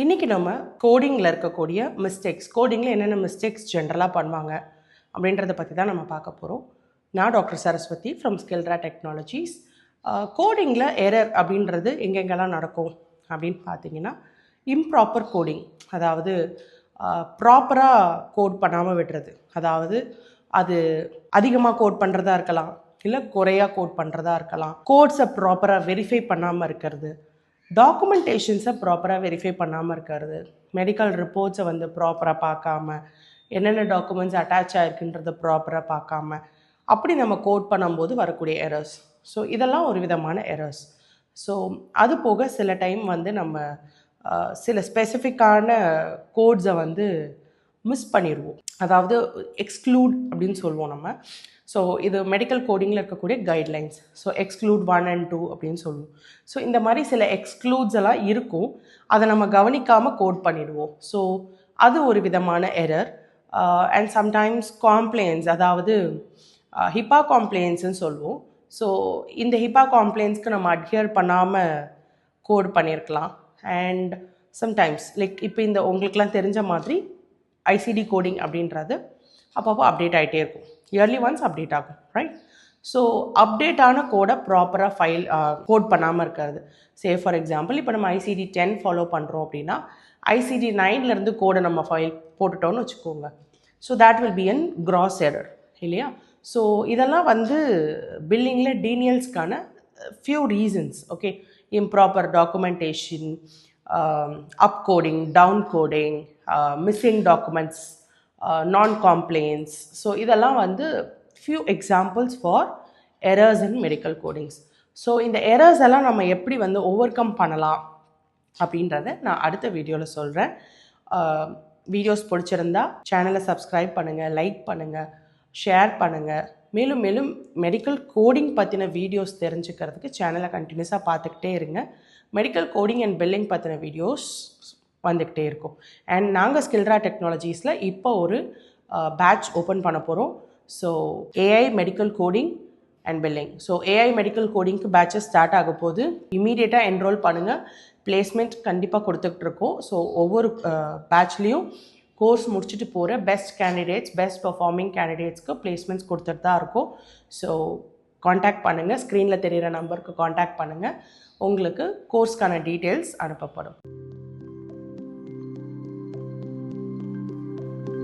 இன்றைக்கி நம்ம கோடிங்கில் இருக்கக்கூடிய மிஸ்டேக்ஸ் கோடிங்கில் என்னென்ன மிஸ்டேக்ஸ் ஜென்ரலாக பண்ணுவாங்க அப்படின்றத பற்றி தான் நம்ம பார்க்க போகிறோம் நான் doctor Saraswati from Skillra technologies கோடிங்கில் error அப்படின்றது எங்கெங்கெல்லாம் நடக்கும் அப்படின்னு பார்த்தீங்கன்னா இம்ப்ராப்பர் கோடிங் அதாவது ப்ராப்பராக கோட் பண்ணாமல் விடுறது. அதாவது அது அதிகமாக கோட் பண்ணுறதா இருக்கலாம் இல்லை குறையாக கோட் பண்ணுறதா இருக்கலாம். கோட்ஸை ப்ராப்பராக வெரிஃபை பண்ணாமல் இருக்கிறது. டாக்குமெண்டேஷன்ஸை ப்ராப்பராக வெரிஃபை பண்ணாமல் இருக்கிறது. மெடிக்கல் ரிப்போர்ட்ஸை வந்து ப்ராப்பராக பார்க்காம என்னென்ன டாக்குமெண்ட்ஸ் அட்டாச் ஆகிருக்குன்றதை ப்ராப்பராக பார்க்காம அப்படி நம்ம கோட் பண்ணும்போது வரக்கூடிய எரர்ஸ் ஸோ இதெல்லாம் ஒரு விதமான எரர்ஸ் ஸோ அது போக சில டைம் வந்து நம்ம சில ஸ்பெசிஃபிக்கான கோட்ஸை வந்து மிஸ் பண்ணிடுவோம் அதாவது எக்ஸ்க்ளூட் அப்படின்னு சொல்லுவோம் நம்ம. ஸோ இது மெடிக்கல் கோடிங்கில் இருக்கக்கூடிய guidelines so exclude one and two அப்படின்னு சொல்லுவோம். ஸோ இந்த மாதிரி சில எக்ஸ்க்ளூட்ஸ் எல்லாம் இருக்கும். அதை நம்ம கவனிக்காமல் கோட் பண்ணிடுவோம். ஸோ அது ஒரு விதமான எரர் அண்ட் சம்டைம்ஸ் காம்ப்ளைன்ஸ் அதாவது uh, ஹிப்பா காம்ப்ளைன்ஸ்ன்னு சொல்லுவோம். ஸோ இந்த ஹிப்பா காம்ப்ளைன்ஸ்க்கு நம்ம அட்ஹியர் பண்ணாமல் கோட் பண்ணியிருக்கலாம் அண்ட் சம்டைம்ஸ் லைக் இப்போ இந்த உங்களுக்குலாம் தெரிஞ்ச மாதிரி ஐசிடி கோடிங் அப்படின்றது அப்பப்போ அப்டேட் ஆகிட்டே இருக்கும். இயர்லி ஒன்ஸ் அப்டேட் ஆகும் ரைட் ஸோ அப்டேட்டான கோடை ப்ராப்பராக ஃபைல் கோட் பண்ணாமல் இருக்கிறது. சே ஃபார் எக்ஸாம்பிள் இப்போ நம்ம ஐசிடி டென் ஃபாலோ பண்ணுறோம் அப்படின்னா ஐசிடி நைன்லேருந்து கோடை நம்ம ஃபைல் போட்டுட்டோம்னு வச்சுக்கோங்க. So that will be an gross error இல்லையா? ஸோ இதெல்லாம் வந்து பில்லிங்கில் டீனியல்ஸ்க்கான few reasons okay improper documentation up coding down coding missing documents non compliance so இதெல்லாம் வந்து few examples for errors in medical codings so இந்த errors எல்லாம் நம்ம எப்படி வந்து ஓவர் கம் பண்ணலாம் அப்படின்றத நான் அடுத்த வீடியோவில் சொல்கிறேன் வீடியோஸ் uh, பிடிச்சிருந்தா சேனலை சப்ஸ்கிரைப் பண்ணுங்கள் லைக் பண்ணுங்கள் ஷேர் பண்ணுங்கள் மேலும் மேலும் மெடிக்கல் கோடிங் பற்றின வீடியோஸ் தெரிஞ்சுக்கிறதுக்கு சேனலை கண்டினியூஸாக பார்த்துக்கிட்டே இருங்க. மெடிக்கல் கோடிங் அண்ட் பில்லிங் பற்றின வீடியோஸ் வந்துக்கிட்டே இருக்கும். அண்ட் நாங்கள் ஸ்கில்ரா டெக்னாலஜிஸில் இப்போ ஒரு பேட்ச் ஓப்பன் பண்ண போகிறோம் so AI medical coding and billing so AI medical கோடிங்க்கு batches start ஆக போது இமீடியட்டாக என்ரோல் பண்ணுங்கள் பிளேஸ்மெண்ட் கண்டிப்பாக கொடுத்துக்கிட்டு இருக்கோம். ஸோ ஒவ்வொரு பேட்ச்லேயும் கோர்ஸ் முடிச்சுட்டு போகிற பெஸ்ட் கேண்டிடேட்ஸ் பெஸ்ட் பர்ஃபார்மிங் கேண்டிடேட்ஸ்க்கு பிளேஸ்மெண்ட்ஸ் கொடுத்துட்டு தான் இருக்கும். ஸோ காண்டாக்ட் பண்ணுங்கள் ஸ்க்ரீனில் தெரிகிற நம்பருக்கு காண்டாக்ட் பண்ணுங்கள் உங்களுக்கு கோர்ஸ்க்கான டீட்டெயில்ஸ் அனுப்பப்படும்.